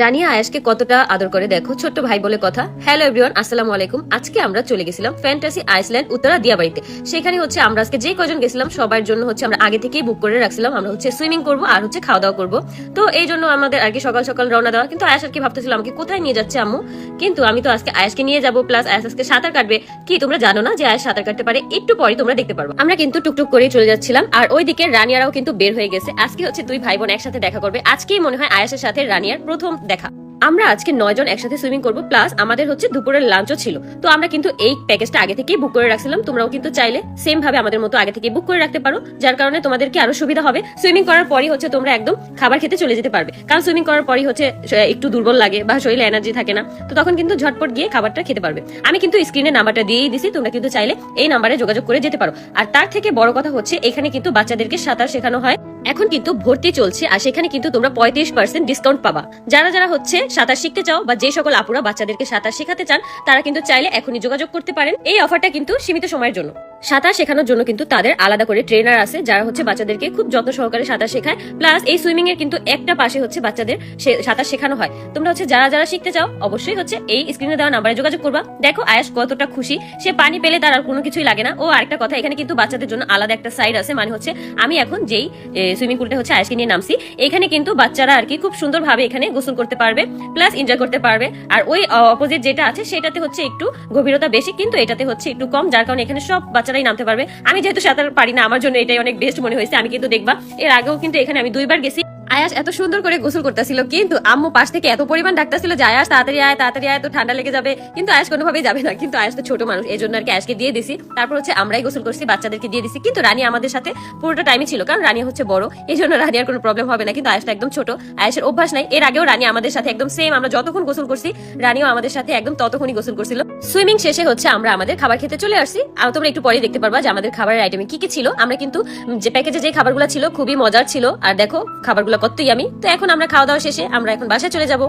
রানিয়া আয়াসকে কতটা আদর করে দেখো? ছোট্ট ভাই বলে কথা। হ্যালো এভরিওয়ান আসসালামু আলাইকুম। আজকে আমরা চলে গেছিলাম ফ্যান্টাসি আইসল্যান্ড উত্তরা দিয়াবাড়িতে। সেখানে হচ্ছে আমরা আজকে যে কজন গেছিলাম, সবার জন্য হচ্ছে আমরা আগে থেকেই বুক করে রাখছিলাম। আমরা হচ্ছে সুইমিং করব আর হচ্ছে খাওয়া দাওয়া করব। তো এই জন্য আমাদের আর কি সকাল সকাল রওনা দেওয়া। কিন্তু আয়াস আর কি ভাবতেছিল, আমাকে কোথায় নিয়ে যাচ্ছে আম্মু? কিন্তু আমি তো আজকে আয়াসকে নিয়ে যাব প্লাস আয়াস আজকে সাঁতার কাটবে। কি, তোমরা জানো না যে আয়াস সাঁতার কাটতে পারে? একটু পরে তোমরা দেখতে পারব। আমরা কিন্তু টুকটুক করে চলে যাচ্ছিলাম। আর ওই ওইদিকে রানিয়ারাও কিন্তু বের হয়ে গেছে। আজকে হচ্ছে দুই ভাই বোন একসাথে দেখা করবে। আজকেই মনে হয় আয়াসের সাথে রানিয়ার প্রথম দেখা। আমরা আজকে নয় জন একসাথে সুইমিং করব প্লাস আমাদের হচ্ছে দুপুরের লাঞ্চও ছিল। তো আমরা কিন্তু এই প্যাকেজটা আগে থেকেই বুক করে রাখছিলাম। তোমরাও কিন্তু চাইলে সেম ভাবে আমাদের মতো আগে থেকে বুক করে রাখতে পারো। যার কারণে তোমাদেরকে আরও সুবিধা হবে। সুইমিং করার পরই হচ্ছে তোমরা একদম খাবার খেতে চলে যেতে পারবে। কারণ সুইমিং করার পরই হচ্ছে একটু দুর্বল লাগে বা শরীরে এনার্জি থাকে না। তো তখন কিন্তু ঝটপট গিয়ে খাবারটা খেতে পারবে। আমি কিন্তু স্ক্রিনে নাম্বারটা দিয়েই দিছি। তোমরা কিন্তু চাইলে এই নাম্বারে যোগাযোগ করে যেতে পারো। আর তার থেকে বড় কথা হচ্ছে, এখানে কিন্তু বাচ্চাদেরকে সাঁতার শেখানো হয়। এখন কিন্তু ভর্তি চলছে আর সেখানে কিন্তু তোমরা পঁয়ত্রিশ পার্সেন্ট ডিসকাউন্ট পাবা। যারা যারা হচ্ছে সাঁতার শিখতে চাও বা যে সকল আপুরা বাচ্চাদেরকে সাঁতার শেখাতে চান, তারা কিন্তু চাইলে এখনই যোগাযোগ করতে পারেন। এই অফারটা কিন্তু সীমিত সময়ের জন্য। সাঁতার শেখানোর জন্য কিন্তু তাদের আলাদা করে ট্রেনার আছে, যারা হচ্ছে বাচ্চাদেরকে খুব যত্ন সহকারে সাঁতার শেখায়। প্লাস এই সুইমিং এর কিন্তু একটা পাশে হচ্ছে বাচ্চাদের সাঁতার শেখানো হয়। তোমরা হচ্ছে যারা যারা শিখতে চাও, অবশ্যই হচ্ছে এই স্ক্রিনে দেওয়া নাম্বারে যোগাযোগ করবা। দেখো আয়াস কতটা খুশি। সে পানি পেলে তার আর কোনো কিছুই লাগে না। ও আরেকটা কথা, এখানে কিন্তু বাচ্চাদের জন্য আলাদা একটা সাইড আছে মানে হচ্ছে আমি এখন যেই সুইমিং পুলটা হচ্ছে আয়াসকে নিয়ে নামছি, এখানে কিন্তু বাচ্চারা আর কি খুব সুন্দরভাবে এখানে গোসল করতে পারবে প্লাস এনজয় করতে পারবে। আর ওই অপোজিট যেটা আছে, সেটাতে হচ্ছে একটু গভীরতা বেশি, কিন্তু এটাতে হচ্ছে একটু কম, যার কারণে এখানে সব বাচ্চারাই নামতে পারবে। আমি যেহেতু সাঁতার পারি না, আমার জন্য এটাই অনেক বেস্ট মনে হয়েছে। আমি কিন্তু দেখবা, এর আগেও কিন্তু এখানে আমি দুইবার গেছি। আয়াস এত সুন্দর করে গোসল করতেছিল, কিন্তু আম্মু পাশ থেকে এত পরিমাণ ডাকতেছিল যে, আয়াস, তাড়াতাড়ি আয় তাড়াতাড়ি আয় তো ঠান্ডা লেগে যাবে। কিন্তু আয়াস কোনোভাবেই যাবে না, কিন্তু আয়াস তো ছোট মানুষ এই জন্য আর কি আয়াসকে দিয়ে দিছি। তারপর হচ্ছে আমরাই গোসল করছি, বাচ্চাদেরকে দিয়ে দিছি। কিন্তু রানী আমাদের সাথে পুরোটা টাইমই ছিল, কারণ রানী হচ্ছে বড় এই জন্য রানী আর কোনো প্রবলেম হবে না, কিন্তু আয়াসটা একদম ছোট। আয়াসের অভ্যাস নাই, এর আগেও রানী আমাদের সাথে একদম সেম আমরা যতক্ষণ গোসল করছি, রানীও আমাদের সাথে একদম ততক্ষণই গোসল করছিল। সুইমিং শেষে হচ্ছে আমরা আমাদের খাবার খেতে চলে আসছি। আর তোমরা একটু পরে দেখতে পারবা যে আমাদের খাবারের আইটেমে কি কি ছিল। আমরা কিন্তু যে প্যাকেজে যে খাবারগুলো ছিল, খুবই মজার ছিল। আর দেখো, খাবারগুলো কতই আমি। তো এখন আমরা খাওয়া দাওয়া শেষে আমরা এখন বাসায় চলে যাব।